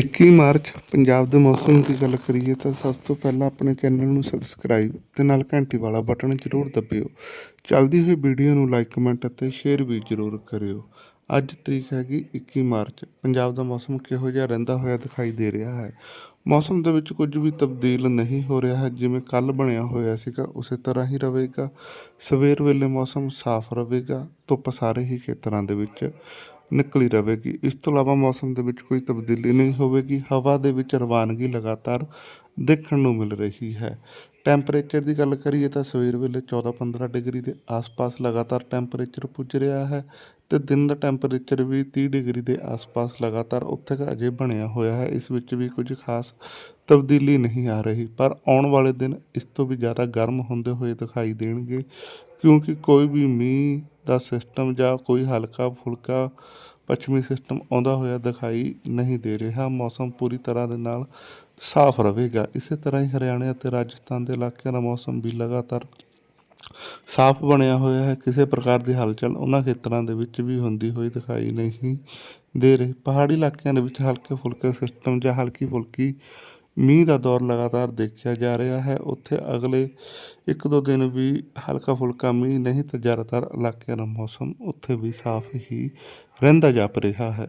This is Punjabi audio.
21 ਮਾਰਚ ਪੰਜਾਬ ਦੇ ਮੌਸਮ ਦੀ ਗੱਲ ਕਰੀਏ ਤਾਂ ਸਭ ਤੋਂ ਪਹਿਲਾਂ ਆਪਣੇ ਚੈਨਲ ਨੂੰ ਸਬਸਕ੍ਰਾਈਬ ਤੇ ਨਾਲ ਘੰਟੀ ਵਾਲਾ ਬਟਨ ਜ਼ਰੂਰ ਦਬਿਓ। ਚੱਲਦੀ ਹੋਈ ਵੀਡੀਓ ਨੂੰ ਲਾਈਕ ਕਮੈਂਟ ਅਤੇ ਸ਼ੇਅਰ ਵੀ ਜ਼ਰੂਰ ਕਰਿਓ। ਅੱਜ ਤਰੀਕ ਹੈਗੀ 21 ਮਾਰਚ। ਪੰਜਾਬ ਦਾ ਮੌਸਮ ਕਿਹੋ ਜਿਹਾ ਰਹਿੰਦਾ ਹੋਇਆ ਦਿਖਾਈ ਦੇ ਰਿਹਾ ਹੈ। ਮੌਸਮ ਦੇ ਵਿੱਚ ਕੁਝ ਵੀ ਤਬਦੀਲ ਨਹੀਂ ਹੋ ਰਿਹਾ ਹੈ। ਜਿਵੇਂ ਕੱਲ ਬਣਿਆ ਹੋਇਆ ਸੀਗਾ, ਉਸੇ ਤਰ੍ਹਾਂ ਹੀ ਰਹੇਗਾ। ਸਵੇਰ ਵੇਲੇ ਮੌਸਮ ਸਾਫ਼ ਰਹੇਗਾ। ਧੁੱਪ ਸਾਰੇ ਹੀ ਖੇਤਰਾਂ ਦੇ ਵਿੱਚ ਨਿਕਲੀ ਰਹੇਗੀ ਇਸ ਤੋਂ ਇਲਾਵਾ ਮੌਸਮ ਦੇ ਵਿੱਚ ਕੋਈ ਤਬਦੀਲੀ ਨਹੀਂ ਹੋਵੇਗੀ। ਹਵਾ ਦੇ ਵਿੱਚ ਰਵਾਨਗੀ ਲਗਾਤਾਰ ਦੇਖਣ ਨੂੰ ਮਿਲ ਰਹੀ ਹੈ। ਟੈਂਪਰੇਚਰ ਦੀ ਗੱਲ ਕਰੀਏ ਤਾਂ ਸਵੇਰ ਵੇਲੇ 14-15 ਡਿਗਰੀ ਦੇ ਆਸ-ਪਾਸ ਲਗਾਤਾਰ ਟੈਂਪਰੇਚਰ ਪੁੱਜ ਰਿਹਾ ਹੈ ਤੇ ਦਿਨ ਦਾ ਟੈਂਪਰੇਚਰ ਵੀ 30 ਡਿਗਰੀ ਦੇ ਆਸ-ਪਾਸ ਲਗਾਤਾਰ ਉੱਥੇ ਕੁ ਅਜੇ ਬਣਿਆ ਹੋਇਆ ਹੈ, ਇਸ ਵਿੱਚ ਵੀ ਕੁਝ ਖਾਸ ਤਬਦੀਲੀ ਨਹੀਂ ਆ ਰਹੀ। ਪਰ ਆਉਣ ਵਾਲੇ ਦਿਨ ਇਸ ਤੋਂ ਵੀ ਜ਼ਿਆਦਾ ਗਰਮ ਹੁੰਦੇ ਹੋਏ ਦਿਖਾਈ ਦੇਣਗੇ, ਕਿਉਂਕਿ ਕੋਈ ਵੀ ਮੀਂਹ ਦਾ ਸਿਸਟਮ ਜਾਂ ਕੋਈ ਹਲਕਾ ਫੁਲਕਾ ਪੱਛਮੀ ਸਿਸਟਮ ਆਉਂਦਾ ਹੋਇਆ ਦਿਖਾਈ ਨਹੀਂ ਦੇ ਰਿਹਾ। ਮੌਸਮ ਪੂਰੀ ਤਰ੍ਹਾਂ ਦੇ ਨਾਲ ਸਾਫ਼ ਰਹੇਗਾ। ਇਸੇ ਤਰ੍ਹਾਂ ਹੀ ਹਰਿਆਣਾ ਅਤੇ ਰਾਜਸਥਾਨ ਦੇ ਇਲਾਕਿਆਂ ਦਾ ਮੌਸਮ ਵੀ ਲਗਾਤਾਰ ਸਾਫ਼ ਬਣਿਆ ਹੋਇਆ ਹੈ। ਕਿਸੇ ਪ੍ਰਕਾਰ ਦੀ ਹਲਚਲ ਉਹਨਾਂ ਖੇਤਰਾਂ ਦੇ ਵਿੱਚ ਵੀ ਹੁੰਦੀ ਹੋਈ ਦਿਖਾਈ ਨਹੀਂ ਦੇ ਰਹੀ। ਪਹਾੜੀ ਇਲਾਕਿਆਂ ਦੇ ਵਿੱਚ ਹਲਕੇ ਫੁਲਕੇ ਸਿਸਟਮ ਜਾਂ ਹਲਕੀ ਫੁਲਕੀ ਮੀਂਹ ਦਾ ਦੌਰ ਲਗਾਤਾਰ ਦੇਖਿਆ ਜਾ ਰਿਹਾ ਹੈ। ਉੱਥੇ ਅਗਲੇ ਇੱਕ ਦੋ ਦਿਨ ਵੀ ਹਲਕਾ ਫੁਲਕਾ ਮੀਂਹ ਨਹੀਂ ਤਾਂ ਜ਼ਿਆਦਾਤਰ ਇਲਾਕਿਆਂ ਦਾ ਮੌਸਮ ਉੱਥੇ ਵੀ ਸਾਫ਼ ਹੀ ਰਹਿੰਦਾ ਜਾਪ ਰਿਹਾ ਹੈ।